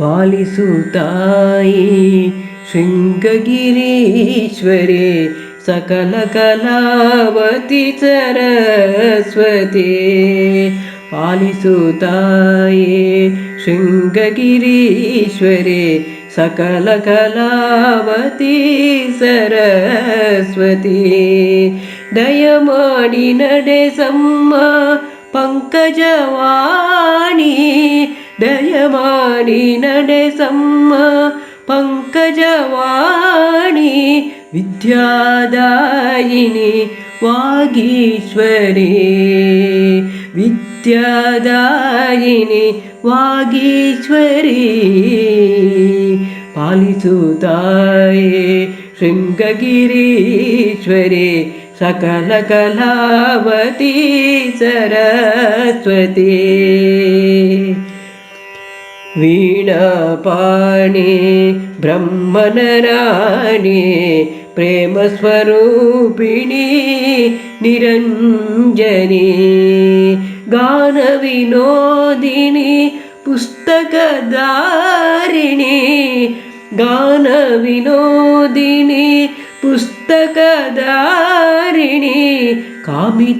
पालिसुताये शृङ्गगिरीश्वरे सकलकलावति सरस्वते पालिसुताये शृङ्गगिरीश्वरे सकलकलावती सरस्वती दयमाडि नडे सं पङ्कजवाणी ದಯಮಾಡಿ ನಡೆಸಮ್ಮ ಪಂಕಜವಾಣಿ ದಯಮಾಡಿ ನಡೆಸಮ್ಮ ಪಂಕಜವಾಣಿ ವಿದ್ಯಾದಾಯಿನಿ ವಾಗೀಶ್ವರಿ ವಿದ್ಯಾದಾಯಿನಿ ವಾಗೀಶ್ವರಿ ಪಾಲಿಸು ತಾಯೇ ಶೃಂಗಗಿರೀಶ್ವರಿ ಸಕಲ ಕಲಾವತಿ ಸರಸ್ವತಿ വീണപാണി ബ്രഹ്മനരാണി പ്രേമസ്വരൂപിണി നിരഞ്ജനി ഗാനവിനോദിനി പുസ്തകധാരിണി ഗാനവിനോദിനി പുസ്തകധാരിണി കാമിതദായിനി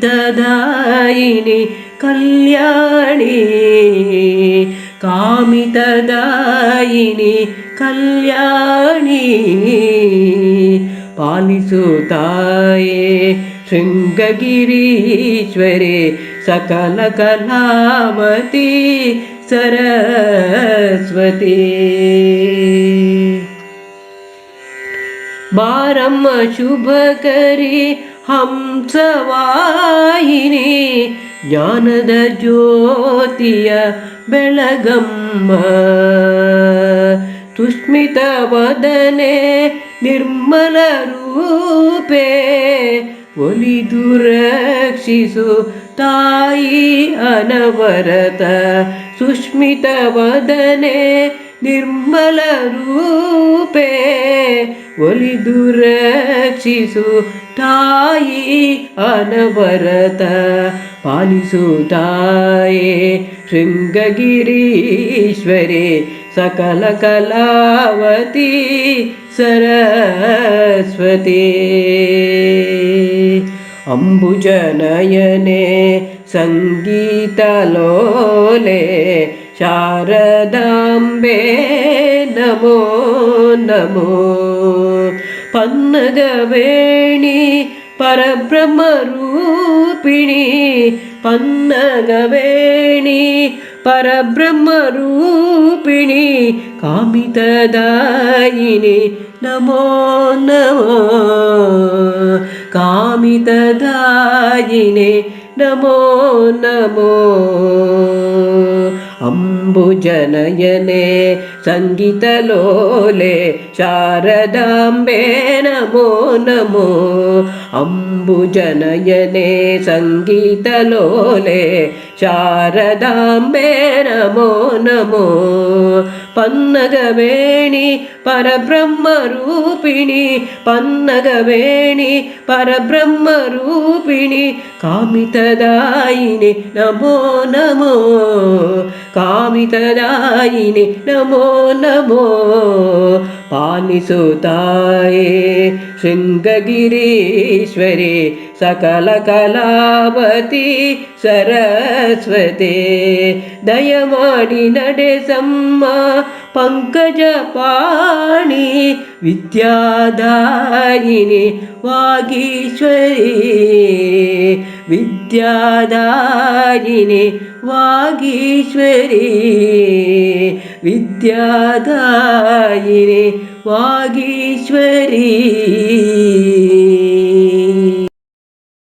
കല്യാണി. ಕಾಮಿತದಾಯಿನಿ ಕಲ್ಯಾಣಿ ಕಾಮಿತದಾಯಿನಿ ಕಲ್ಯಾಣಿ ಪಾಲಿಸು ತಾಯೇ ಶೃಂಗಗಿರೀಶ್ವರಿ ಸಕಲ ಕಲಾವತಿ ಸರಸ್ವತಿ ಬಾರಮ್ಮ ಶುಭಕರಿ ಹಂಸವಾಹಿನಿ ಜ್ಞಾನದ ಜ್ಯೋತಿಯ ಬೆಳಗಮ್ಮ. ತುಷ್ಮಿತ ವದನೆ ನಿರ್ಮಲ ರೂಪೇ ಒಲಿದು ರಕ್ಷಿಸು ತಾಯಿ ಅನವರತ. ಸುಷ್ಮಿತ ವದನೆ ನಿರ್ಮಲ ರೂಪೇ ಒಲಿದು ರಕ್ಷಿಸು ತಾಯಿ ಅನವರತ ಪಾಲಿಸು ತಾಯೇ ಶೃಂಗಗಿರೀಶ್ವರಿ ಸಕಲ ಕಲಾವತಿ ಸರಸ್ವತಿ. ಅಂಬುಜನಯನೆ ಸಂಗೀತಲೋಲೆ शारदाम्बे नमो नमो पन्नगवेणि परब्रह्मरूपिणि पन्नगवेणि परब्रह्मरूपिणि कामितदायिनि नमो नमो कामितदायिनि नमो नमो അംബുജനയനെ സങ്കീതലോലെ ശാരദാംബേ നമോ നമോ. അംബുജനയനെ സങ്കീതലോലെ ശാരദാംബേ നമോ നമോ. பன்னகவேணி பரபிரம்ம ரூபிணி பன்னகவேணி பரபிரம்ம ரூபிணி காமிததாயினி நமோ நமோ காமிததாயினி நமோ நமோ. பாலிசுதாயே ಸಕಲ ಕಲಾವತಿ ಸರಸ್ವತಿ ದಯಮಾಡಿ ನಡೆಸಮ್ಮ ಪಂಕಜ ಪಾಣಿ ವಿದ್ಯಾದಾಯಿನಿ ವಾಗೀಶ್ವರಿ ವಿದ್ಯಾದಾಯಿನಿ ವಾಗೀಶ್ವರಿ വാഗീശ്വരീ